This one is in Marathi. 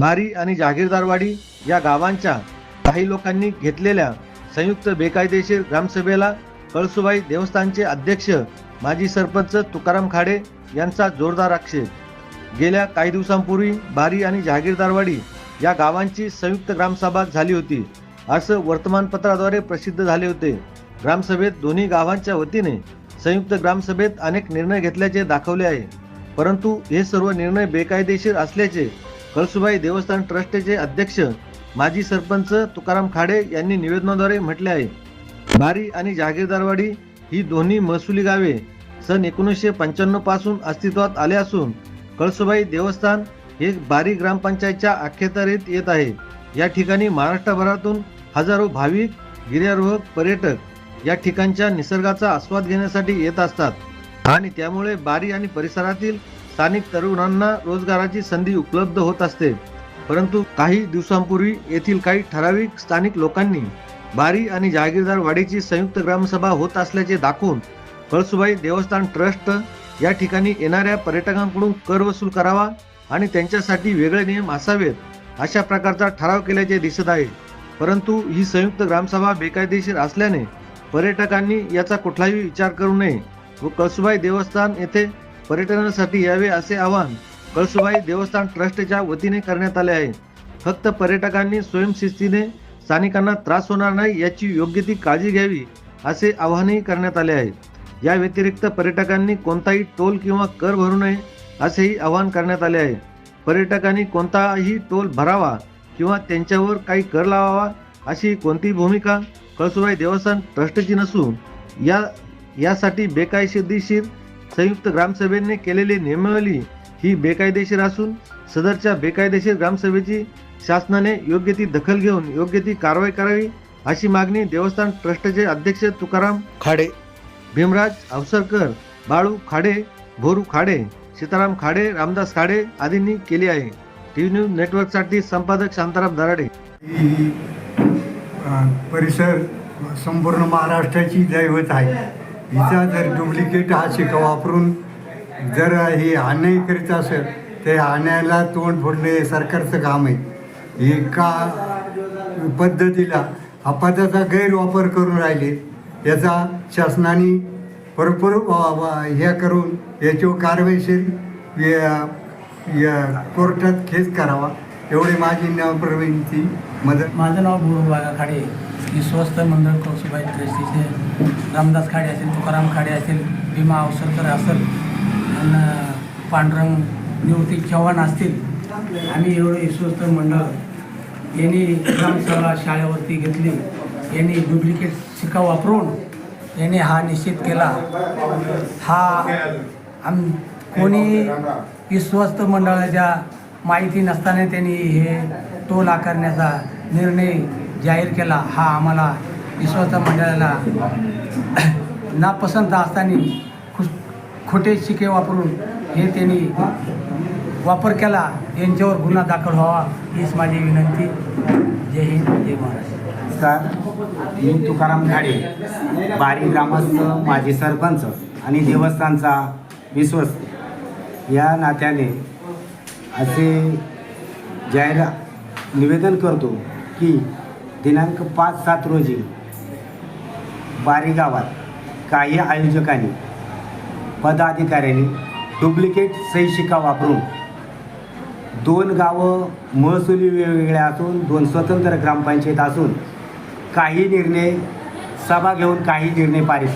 भारी आणि जहागीरदारवाडी या गावांच्या काही लोकांनी घेतलेल्या संयुक्त बेकायदेशीर ग्रामसभेला कळसुबाई देवस्थानचे अध्यक्ष माजी सरपंच तुकाराम खाडे यांचा जोरदार आक्षेप. गेल्या काही दिवसांपूर्वी बारी आणि जहागीरदारवाडी या गावांची संयुक्त ग्रामसभा झाली होती. असं वर्तमानपत्राद्वारे प्रसिद्ध झाले होते. ग्रामसभेत दोन्ही गावांच्या वतीने संयुक्त ग्रामसभेत अनेक निर्णय घेतल्याचे दाखवले आहे. परंतु हे सर्व निर्णय बेकायदेशीर असल्याचे कळसुबाई देवस्थान ट्रस्टचे अध्यक्ष माजी सरपंच तुकाराम खाडे यांनी निवेदनाद्वारे म्हटले आहे बारी आणि जहागीरदारवाडी ही दोन्ही महसुली गावे सन एकोणीसशे पंच्याण्णवपासून अस्तित्वात आले असून कळसुबाई देवस्थान हे बारी ग्रामपंचायतच्या अखेतरीत येत आहे. या ठिकाणी महाराष्ट्रभरातून हजारो भाविक गिर्यारोहक पर्यटक या ठिकाणच्या निसर्गाचा आस्वाद घेण्यासाठी येत असतात आणि त्यामुळे बारी आणि परिसरातील स्थानिक तरुणांना रोजगाराची संधी उपलब्ध होत असते. परंतु काही दिवसांपूर्वी येथील काही ठराविक स्थानिक लोकांनी बारी आणि जहागीरदार वाडीची संयुक्त ग्रामसभा होत असल्याचे दाखवून कळसुबाई देवस्थान ट्रस्ट या ठिकाणी येणाऱ्या पर्यटकांकडून कर वसूल करावा आणि त्यांच्यासाठी वेगळे नियम असावेत अशा प्रकारचा ठराव केल्याचे दिसत आहे. परंतु ही संयुक्त ग्रामसभा बेकायदेशीर असल्याने पर्यटकांनी याचा कुठलाही विचार करू नये व कळसुबाई देवस्थान येथे पर्यटनासाठी यावे असे आवाहन कळसुबाई देवस्थान ट्रस्टच्या वतीने करण्यात आले आहे. फक्त पर्यटकांनी स्वयंशिस्तीने स्थानिकांना त्रास होणार नाही याची योग्य ती काळजी घ्यावी असे आवाहनही करण्यात आले आहे. या व्यतिरिक्त पर्यटकांनी कोणताही टोल किंवा कर भरू नये असेही आवाहन करण्यात आले आहे. पर्यटकांनी कोणताही टोल भरावा किंवा त्यांच्यावर काही कर लावावा अशी कोणतीही भूमिका कळसुबाई देवस्थान ट्रस्टची नसून या यासाठी बेकायदेशीर संयुक्त ग्रामसभेने केलेली नियमावली ही बेकायदेशीर असून सदरच्या बेकायदेशीर ग्रामसभेची शासनाने योग्य ती दखल घेऊन योग्य ती कारवाई करावी अशी मागणी देवस्थान ट्रस्टचे अध्यक्ष तुकाराम खाडे. भीमराज अवसरकर बाळू खाडे भोरू खाडे सीताराम खाडे रामदास खाडे आदींनी केली आहे. टी व्ही न्यूज नेटवर्कसाठी संपादक शांताराम दराडे. परिसर संपूर्ण महाराष्ट्राची दैवत आहे. हिचा जर डुप्लिकेट हा शिका वापरून जर हे अन्याय करीत असेल तर अन्यायाला तोंड फोडणे हे सरकारचं काम आहे. एका पद्धतीला अपदाचा गैरवापर करून राहिले याचा शासनाने भरपूर वा- हे करून याच्यावर कारवाईशीर कोर्टात खेच करावा एवढी माझी नम्रविनंती मदत माझं नाव गुरु बागा की स्वस्त मंडळ कौसुबाई ट्रस्टीचे रामदास खाडे असेल तुकाराम खाडे असेल भीमा अवसरकर असेल आणि पांडुरंग निवृत्ती चव्हाण असतील आम्ही एवढं विश्वस्त मंडळ यांनी ग्रामसभा शाळेवरती घेतली यांनी डुप्लिकेट शिका वापरून यांनी हा निश्चित केला. हा आम कोणी विश्वस्त मंडळाच्या माहिती नसताना त्यांनी हे टोल आकारण्याचा निर्णय जाहीर केला हा आम्हाला विश्वास मंडळाला नापसंत असताना खुश खोटे शिके वापरून हे त्यांनी वापर केला यांच्यावर गुन्हा दाखल व्हावा हीच माझी विनंती. जय हिंद जय महाराष्ट्र. नमस्कार. मी तुकाराम घाडे बारी ग्रामस्थ माजी सरपंच आणि देवस्थानचा विश्वस्त. या नात्याने असे जाहीर निवेदन करतो की दिनांक पाच सात रोजी बारी गावात काही आयोजकांनी पदाधिकाऱ्यांनी डुप्लिकेट सही शिक्का वापरून दोन गावं महसुली वेगवेगळ्या असून दोन स्वतंत्र ग्रामपंचायत असून काही निर्णय सभा घेऊन काही निर्णय पारित